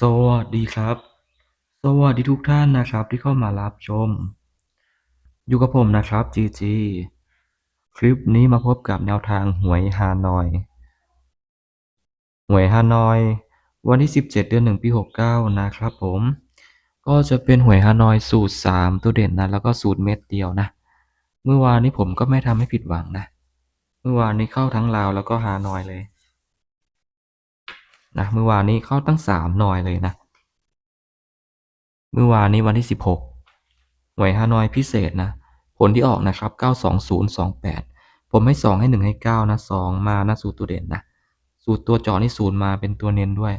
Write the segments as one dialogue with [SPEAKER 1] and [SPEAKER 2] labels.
[SPEAKER 1] สวัสดีครับ สวัสดีทุกท่านนะครับที่เข้ามารับชม อยู่กับผมนะครับ GG คลิปนี้มาพบกับแนวทางหวยฮานอย หวยฮานอย วันที่ 17 เดือน1ปี 69 นะครับผม ก็จะเป็นหวยฮานอยสูตร 3 ตัวเด่นนะ แล้วก็สูตรเม็ดเดียวนะ เมื่อวานนี้ผมก็ไม่ทำให้ผิดหวังนะ เมื่อวานนี้เข้าทั้งลาวแล้วก็ฮานอยเลย นะเมื่อวานนี้เข้าตั้ง3หน่อยเลยนะ เมื่อวานนี้วันที่16หกหวยฮานอยพิเศษนะ ผลที่ออกนะครับ92028ผมให้2ให้1ให้9นะ2มานะสูตรตัวเด่นนะ สูตรตัวจาะนี่ศูนย์มาเป็นตัวเน้นด้วย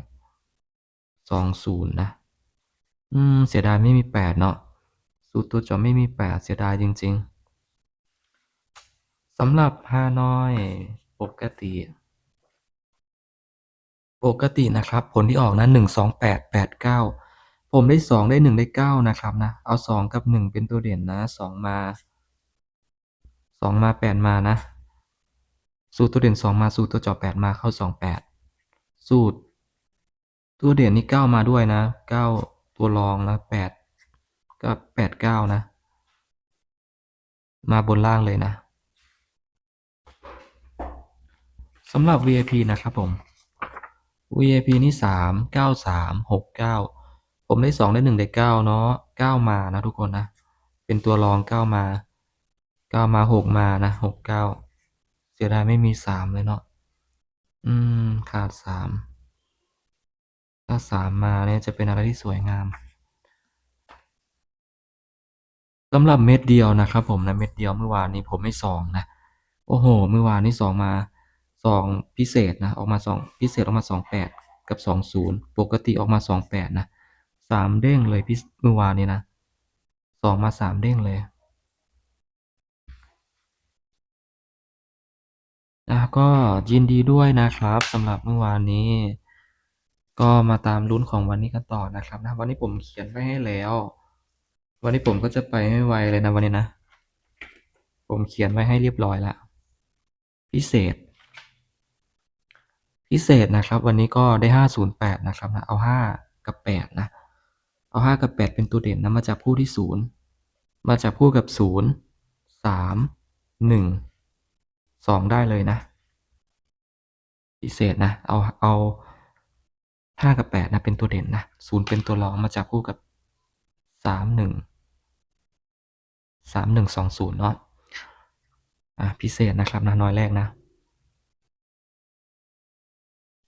[SPEAKER 1] 20นะ อืม เสียดายไม่มี8เนาะ สูตรตัวจาะไม่มี8เสียดายจริง ๆสำหรับฮานอย ปกติ ปกตินะครับ ผลที่ออกนะ 12889 ผมได้ 2 ได้ 1 ได้ 9 นะครับนะ เอา 2 กับ 1 เป็นตัวเด่นนะ 2 มา 2 มา 8 มานะ สูตรตัวเด่น 2 มาสูตรตัวเจาะ8มาเข้า 28 สูตร ตัวเด่นนี่ 9 มาด้วยนะ 9 ตัวรองนะ 8 ก็89 นะ มาบนล่างเลยนะสำหรับ VIP นะครับผม VIP นี่3 9 3 6 9ผมได้2ได้1ได้9เนาะ9มานะทุกคนนะ เป็นตัวรอง9มา9มา6มานะ6 9เก้าเสียดายไม่มี3เลยเนาะอืมขาด3ถ้า3มมาเนี่ยจะเป็นอะไรที่สวยงามสำหรับเม็ดเดียวนะครับผมนะเม็ดเดียวเมื่อวานนี้ผมให้2นะโอ้โฮเมื่อวานนี้2มา 2พิเศษนะออกมา2พิเศษออกมา28กับ20ปกติออกมา28นะ3เด้งเลยพิเมื่อวานนี้นะ2มา3เด้งเลยอาก็ยินดีด้วยนะครับสำหรับเมื่อวานนี้ ก็มาตามลุ้นของวันนี้กันต่อนะครับนะวันนี้ผมเขียนไว้ให้แล้ว วันนี้ผมก็จะไปให้ไวเลยนะวันนี้นะ ผมเขียนไว้ให้เรียบร้อยแล้วพิเศษ พิเศษนะครับ วันนี้ก็ได้ 508 นะครับนะเอา 5 กับ 8 นะ เอา 5 กับ 8 เป็นตัวเด่นนะมาจับคู่ที่ 0 มาจับคู่กับ 0 3 1 2 ได้เลยนะ พิเศษนะ เอาเอา5กับ8นะเป็นตัวเด่นนะ0เป็นตัวรองมาจับคู่กับ31 3120เนาะอาพิเศษนะครับนะน้อยแรกนะ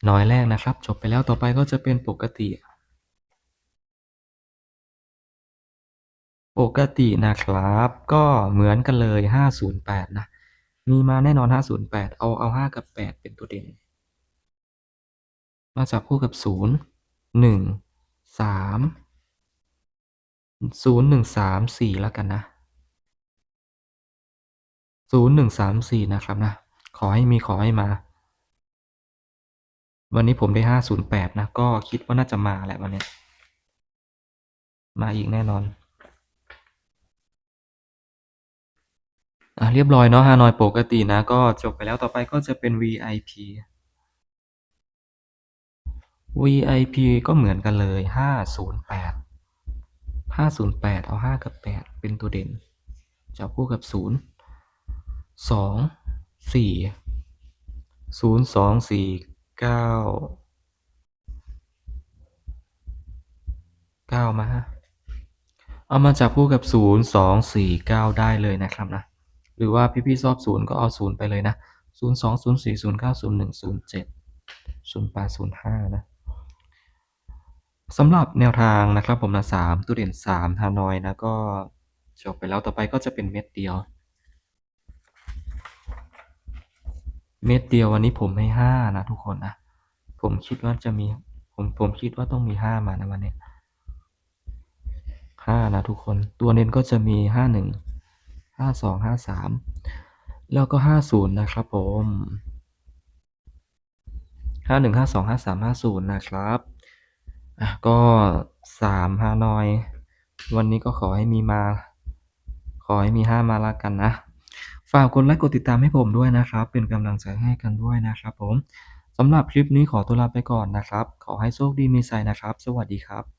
[SPEAKER 1] น้อยแรกนะครับ จบไปแล้วต่อไปก็จะเป็นปกติ ปกตินะครับ ก็เหมือนกันเลย 508 นะ มีมาแน่นอน 508 เอาเอา 5 กับ 8 เป็นตัวเด่น มาจับคู่กับ 0 1 3 0 1 3 4 แล้วกันนะ 0 1 3 4 นะครับนะ ขอให้มีขอให้มา วันนี้ผมได้508นย์แปดนะ ก็คิดว่าน่าจะมาแหละวันนี้ มาอีกแน่นอนอเรียบร้อยเนาะฮานอยปกตินะ ก็จบไปแล้วต่อไปก็จะเป็น VIP VIP ก็เหมือนกันเลย508 508เอา5กับ8เป็นตัวเด่นจับคู่กับ0 2 4 0 2 4 9 9มา เอามาจับคู่กับ0 2 4 9ได้เลยนะครับนะ หรือว่าพี่ๆชอบ0ก็เอา0ไปเลยนะ02 04 09 01 07 08 05นะสำหรับแนวทางนะครับผมนะ3ตัวเด่น3ฮานอยนะก็จบไปแล้วต่อไปก็จะเป็นเม็ดเดียว เม็ดเดียววันนี้ผมให้5นะทุกคนนะผมคิดว่าจะมี ผมผมคิดว่าต้องมี5มานะวันนี้5นะทุกคนตัวเน้นก็จะมี51 52 53แล้วก็50นย์นะครับผม51 52 53 50นย์นะครับอาก็3ฮานอย วันนี้ก็ขอให้มีมา ขอให้มี5มาล้วกันนะ ฝากกดไลค์กดติดตามให้ผมด้วยนะครับ เป็นกำลังใจให้กันด้วยนะครับผมสำหรับคลิปนี้ขอตัวลาไปก่อนนะครับ ขอให้โชคดีมีชัยนะครับ สวัสดีครับ